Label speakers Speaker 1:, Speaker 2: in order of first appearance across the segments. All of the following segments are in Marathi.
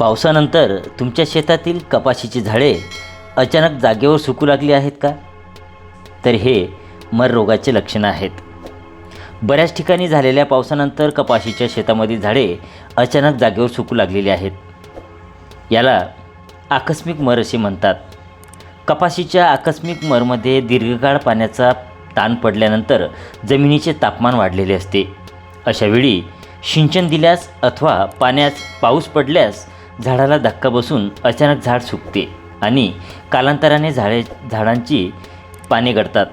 Speaker 1: पावसानंतर तुमच्या शेतातील कपाशीची झाडे अचानक जागेवर सुकू लागली आहेत का? तर हे मर रोगाचे लक्षणं आहेत. बऱ्याच ठिकाणी झालेल्या पावसानंतर कपाशीच्या शेतामधील झाडे अचानक जागेवर सुकू लागलेली आहेत. याला आकस्मिक मर असे म्हणतात. कपाशीच्या आकस्मिक मरमध्ये दीर्घकाळ पाण्याचा ताण पडल्यानंतर जमिनीचे तापमान वाढलेले असते. अशावेळी सिंचन दिल्यास अथवा पाण्यात पाऊस पडल्यास झाडाला धक्का बसून अचानक झाड सुकते आणि कालांतराने झाडे झाडांची पाने गळतात.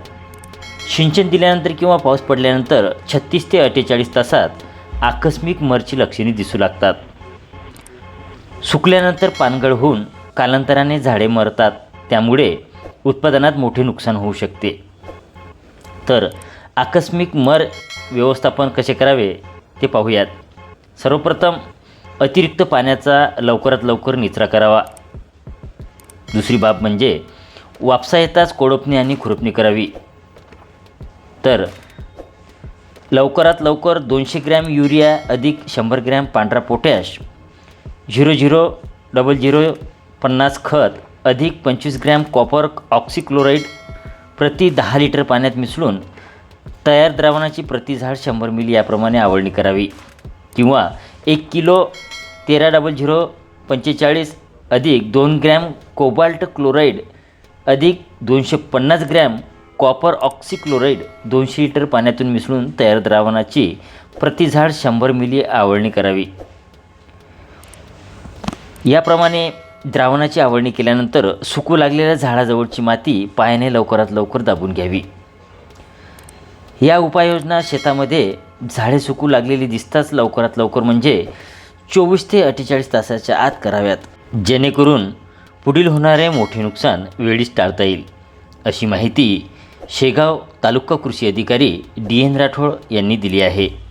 Speaker 1: सिंचन दिल्यानंतर किंवा पाऊस पडल्यानंतर छत्तीस ते अठ्ठेचाळीस तासात आकस्मिक मरची लक्षणे दिसू लागतात. सुकल्यानंतर पानगळ होऊन कालांतराने झाडे मरतात. त्यामुळे उत्पादनात मोठे नुकसान होऊ शकते. तर आकस्मिक मर व्यवस्थापन कसे करावे ते पाहूयात. सर्वप्रथम अतिरिक्त पाण्याचा लवकरात लवकर निचरा करावा. दुसरी बाब म्हणजे वापसा येताच कोळपणी आणि खुरपणी करावी. तर लवकरात लवकर दोनशे ग्रॅम युरिया अधिक शंभर ग्रॅम पांढरा potash zero zero double zero पन्नास खत अधिक पंचवीस ग्रॅम कॉपर ऑक्सिक्लोराईड प्रति दहा लिटर पाण्यात मिसळून तयार द्रावणाची प्रति झाड शंभर मिली याप्रमाणे आवळणी करावी. किंवा एक किलो तेरा डबल झिरो पंचेचाळीस अधिक दोन ग्रॅम कोबाल्ट क्लोराईड अधिक दोनशे पन्नास ग्रॅम कॉपर ऑक्सिक्लोराईड दोनशे लिटर पाण्यातून मिसळून तयार द्रावणाची प्रति झाड शंभर मिली आवळणी करावी. याप्रमाणे द्रावणाची आवळणी केल्यानंतर सुकू लागलेल्या झाडाजवळची माती पायाने लवकरात लवकर दाबून घ्यावी. या उपाययोजना शेतामध्ये झाडे सुकू लागलेली दिसताच लवकरात लवकर म्हणजे चोवीस ते अठ्ठेचाळीस तासाच्या आत कराव्यात. जेणेकरून पुढील होणारे मोठे नुकसान वेळीच टाळता येईल. अशी माहिती शेगाव तालुका कृषी अधिकारी डी एन राठोड यांनी दिली आहे.